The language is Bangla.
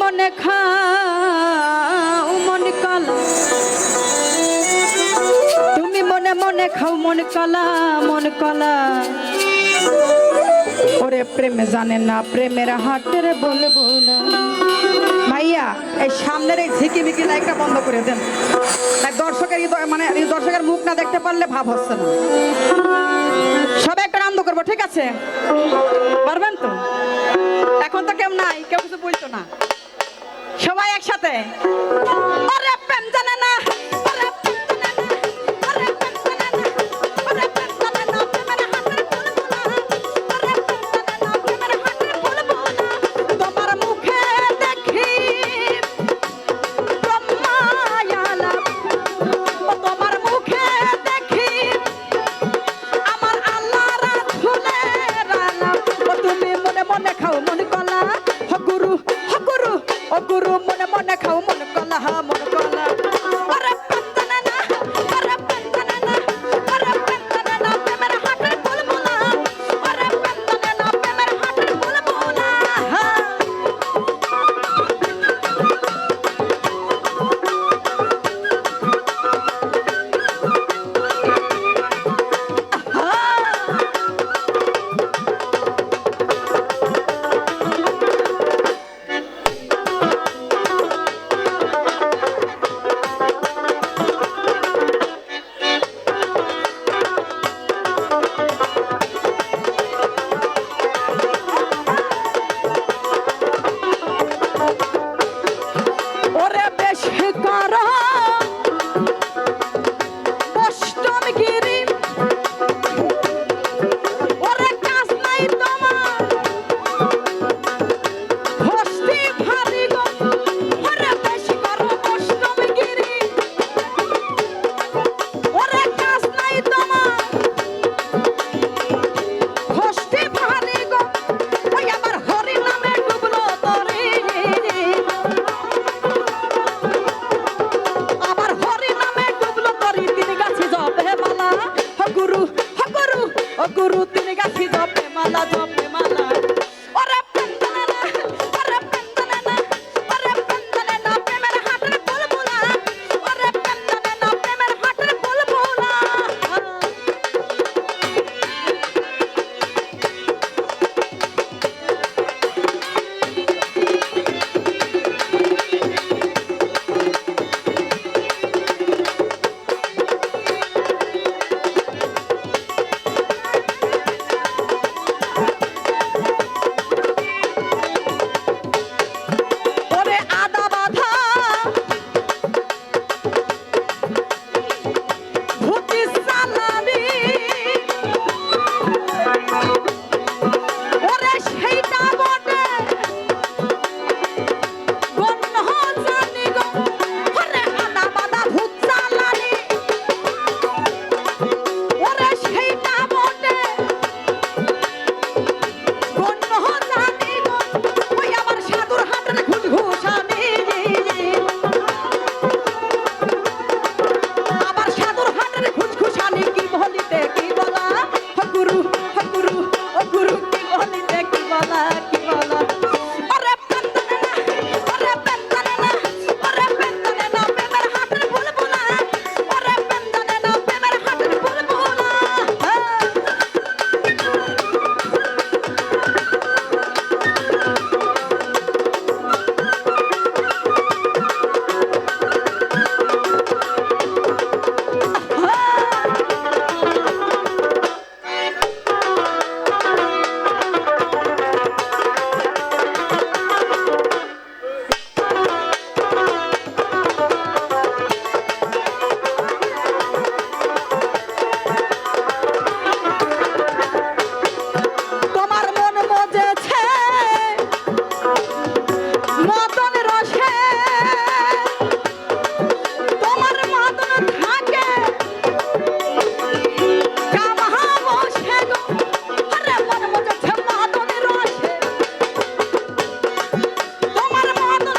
মনে খাও মন কলা। তুমি মনে মনে খাও মন কলা মন কলা। ওরে প্রেমে জানে না, প্রেমের হাটের বলব না ভাইয়া এই সামনের এই ঝিকি ঝিকিমিকি লাইটটা বন্ধ করে দেন। দর্শকের মানে দর্শকের মুখ না দেখতে পারলে ভাব হচ্ছে না। সবাই একটা আনন্দ করব, ঠিক আছে? পারবেন তো? এখন তো কেউ নাই, কেউ কিছু বলতো না। সবাই একসাথে। গুরু মনে মনে খাও মন কলা হা মন কলা